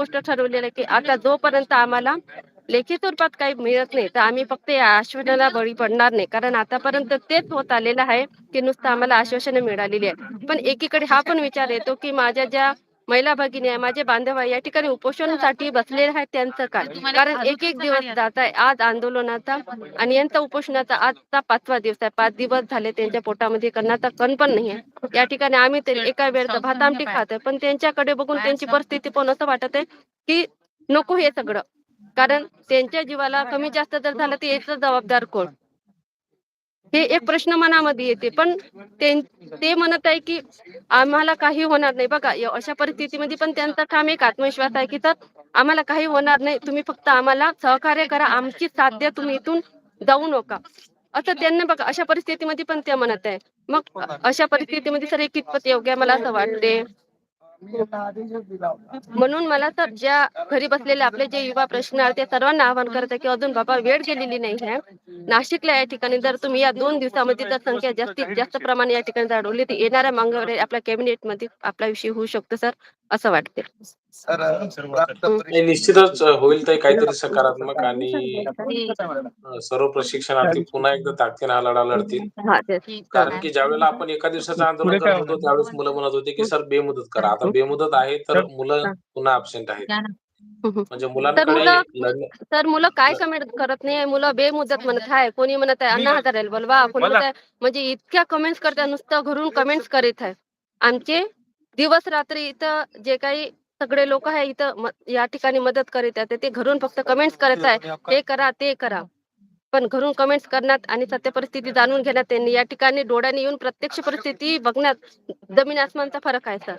गोष्ट ठरवलेलं आहे की आता जोपर्यंत आम्हाला लेखी स्वरूपात काही मिळत नाही तर आम्ही फक्त या आश्वासनाला बळी पडणार नाही. कारण आतापर्यंत तेच होत आलेलं आहे की नुसतं आम्हाला आश्वासनं मिळालेली आहे पण एकीकडे हा पण विचार येतो की माझ्या ज्या महिला भगिनी आहे माझे बांधव आहे या ठिकाणी उपोषणासाठी बसलेले आहेत त्यांचं काय? कारण एक एक दिवस जात आहे आज आंदोलनाचा आणि यांचा उपोषणाचा आजचा पाचवा दिवस आहे. पाच दिवस झाले त्यांच्या पोटामध्ये कणाचा कण पण नाही आहे. या ठिकाणी आम्ही तरी एका वेळेचं भात आमटी खातोय पण त्यांच्याकडे बघून त्यांची परिस्थिती पण असं वाटत आहे की नको हे सगळं. कारण त्यांच्या जीवाला कमी जास्त जर झालं तर याचं जबाबदार कोण? हे एक प्रश्न मनामध्ये येते. पण ते ते म्हणत आहे की आम्हाला काही होणार नाही. बघा अशा परिस्थितीमध्ये पण त्यांचा ठाम एक आत्मविश्वास आहे की तर आम्हाला काही होणार नाही. तुम्ही फक्त आम्हाला सहकार्य करा. आमची साथ द्या तुम्ही इथून जाऊ नका. असं त्यांना बघा अशा परिस्थितीमध्ये पण त्या म्हणत आहे. मग अशा परिस्थितीमध्ये सर हे कितपत योग्य मला असं वाटते? म्हणून मला तर ज्या घरी बसलेले आपले जे युवा प्रश्न आहेत ते सर्वांना आवाहन करत आहे की अजून बाबा वेळ गेलेली नाही आहे. नाशिकला या ठिकाणी जर तुम्ही या दोन दिवसामध्ये जर संख्या जास्तीत जास्त प्रमाणे या ठिकाणी वाढवली तर येणाऱ्या मंगळवारी आपल्या कॅबिनेटमध्ये आपला विषय होऊ शकतो सर असं वाटते निश्चितच होईल तर काहीतरी सकारात्मक आणि सर्व प्रशिक्षणार्थी पुन्हा एकदा ताकदीने हा लढा लढतील हा कारण की ज्यावेळेला आपण एका दिवसाचं आंदोलन करत होतो त्यावेळेस मुलं म्हणत होते की सर बेमुदत करा. आता बेमुदत आहे तर मुलं पुन्हा अब्सेंट आहेत. म्हणजे मुलांकडे तर मुलं काय कमेंट करत नाही मुलं बेमुदत म्हणत आहे कोणी म्हणत आहे अण्णा हजारे बोलवा. कोणी म्हणत आहे म्हणजे इतक्या कमेंट्स करतात नुसतं घरून कमेंट्स करीत आहे. आमचे दिवस रात्री इथं जे काही सगळे लोक आहे इथं या ठिकाणी मदत करीत आहे ते घरून फक्त कमेंट्स करत आहे. हे करा ते करा. पण घरून कमेंट्स करण्यात आणि सत्य परिस्थिती जाणून घेण्यात त्यांनी या ठिकाणी डोळ्याने येऊन प्रत्यक्ष परिस्थिती बघण्यात जमीन आसमानचा फरक आहे सर.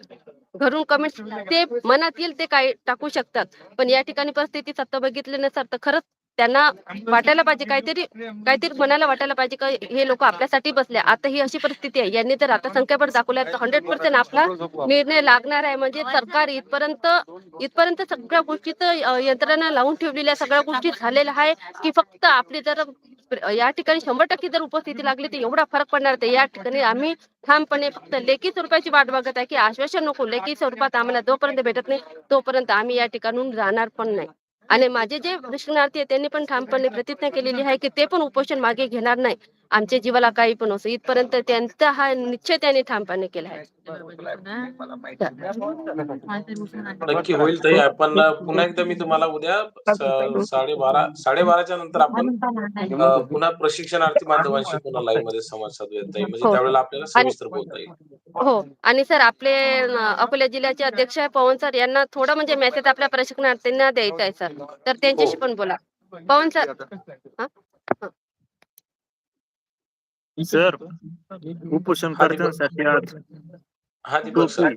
घरून कमेंट्स ते मनात येईल ते काय टाकू शकतात. पण या ठिकाणी परिस्थिती सत्य बघितली नसतात तर खरंच त्यांना वाटायला पाहिजे काहीतरी काहीतरी मनाला वाटायला पाहिजे का हे लोक आपल्यासाठी बसले. आता ही अशी परिस्थिती आहे. यांनी जर आता संख्याबळ दाखवल्या तर हंड्रेड पर्सेंट आपला निर्णय लागणार आहे. म्हणजे सरकार इथपर्यंत इथपर्यंत सगळ्या गोष्टीत यंत्रणा लावून ठेवलेल्या सगळ्या गोष्टी झालेल्या आहे की फक्त आपली जर या ठिकाणी शंभर टक्के जर उपस्थिती लागली तर एवढा फरक पडणार ते या ठिकाणी आम्ही ठामपणे फक्त लेखी स्वरूपाची वाट बघत आहे की आश्वासन नको. लेखी स्वरूपात आम्हाला जोपर्यंत भेटत नाही तोपर्यंत आम्ही या ठिकाणून जाणार पण नाही. आणि माझे जे प्रशिक्षणार्थी आहेत त्यांनी पण ठामपणे प्रतिज्ञा केलेली आहे की ते पण उपोषण मागे घेणार नाही. आमच्या जीवाला काही पण असो इथपर्यंत त्यांचा हा निश्चय त्यांनी ठामपणे केला आहे. नक्की होईल ताई. आपण पुन्हा एकदा मी तुम्हाला उद्या साडेबारा साडेबाराच्या नंतर आपण पुन्हा प्रशिक्षणार्थी बांधवांशी पुन्हा लाईव्हमध्ये संवाद साधूयात ताई. म्हणजे हो. त्यावेळेला आपल्याला सविस्तर बोलता येईल. हो. आणि सर आपले अकोला जिल्ह्याचे अध्यक्ष आहे पवन सर यांना थोडं म्हणजे मेसेज आपल्या प्रशिक्षणार्थींना द्यायचा आहे सर. तर त्यांच्याशी पण बोला. पवन सर. सर उपोषण कर्त्यांसाठी आज हा टोपी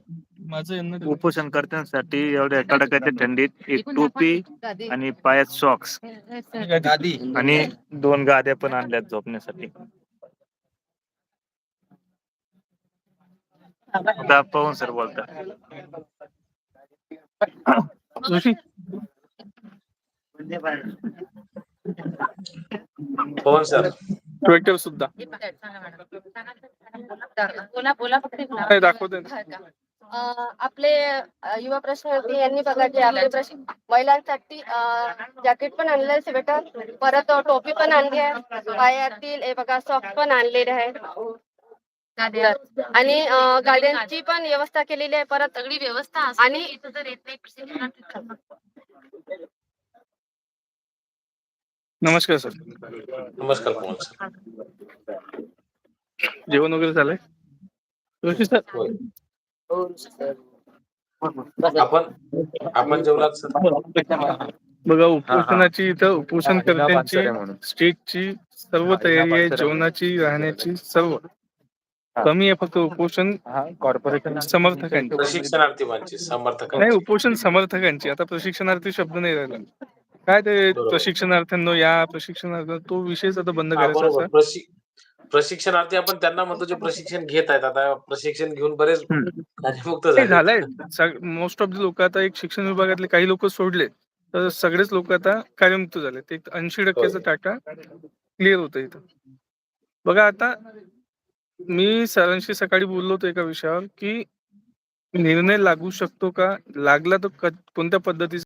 उपोषण कर्त्यांसाठी एवढ्या कडाक्याच्या थंडीत एक टोपी आणि पायात सॉक्स आणि दोन गाद्या पण आणल्यात झोपण्यासाठी. आता पवन सर बोलतात. पवन सर. ट्विटर सुद्धा. बोला बोला फक्त नाही दाखवते आपले युवा प्रश्नार्थी यांनी बघा जे आपले प्रश्न महिलांसाठी जॅकेट पण आणलेलं आहे स्वेटर परत टोपी पण आणली आहे. पायातील हे बघा सॉक्स पण आणलेले आहे आणि गाड्यांची पण व्यवस्था केलेली आहे परत सगळी व्यवस्था आणि- आणि इथं जर येत नाही प्रशिक्षणार्थी नमस्कार सर. नमस्कार पवन सर. जेवण वगैरे झालंय? जोशी सर? होय. आपण आपण जेवलात सर? बघा उपोषणाची इथं उपोषण कर्त्यांची स्टेजची सर्व तयारी आहे जेवणाची राहण्याची सर्व. कमी आहे फक्त उपोषण कॉर्पोरेशन समर्थकांची. प्रशिक्षणार्थी म्हणजे नाही समर्थकांची उपोषण समर्थकांची. आता प्रशिक्षणार्थी शब्द नाही राहिला. काय ते बरोबर. प्रशिक्षणार्थ्यांनो या प्रशिक्षणार्थी तो विषयच आता बंद हा, करायचा बरोबर. असा. प्रशि- प्रशिक्षणार्थी आपण त्यांना म्हणतो जे प्रशिक्षण घेत आहेत. आता प्रशिक्षण घेऊन बरेच हम्म. कार्यमुक्त ते झाले. झालंय. मोस्ट ऑफ द लोक आता एक शिक्षण विभागातले काही लोक सोडले. तर सगळेच लोक आता कार्यमुक्त झाले. ते ऐंशी टक्क्याचा टाटा क्लिअर होतं इथं. बघा आता मी सरांशी सकाळी बोललो होतो एका विषयावर की निर्णय लागू शकतो का? लागला तर क- कोणत्या पद्धतीचा?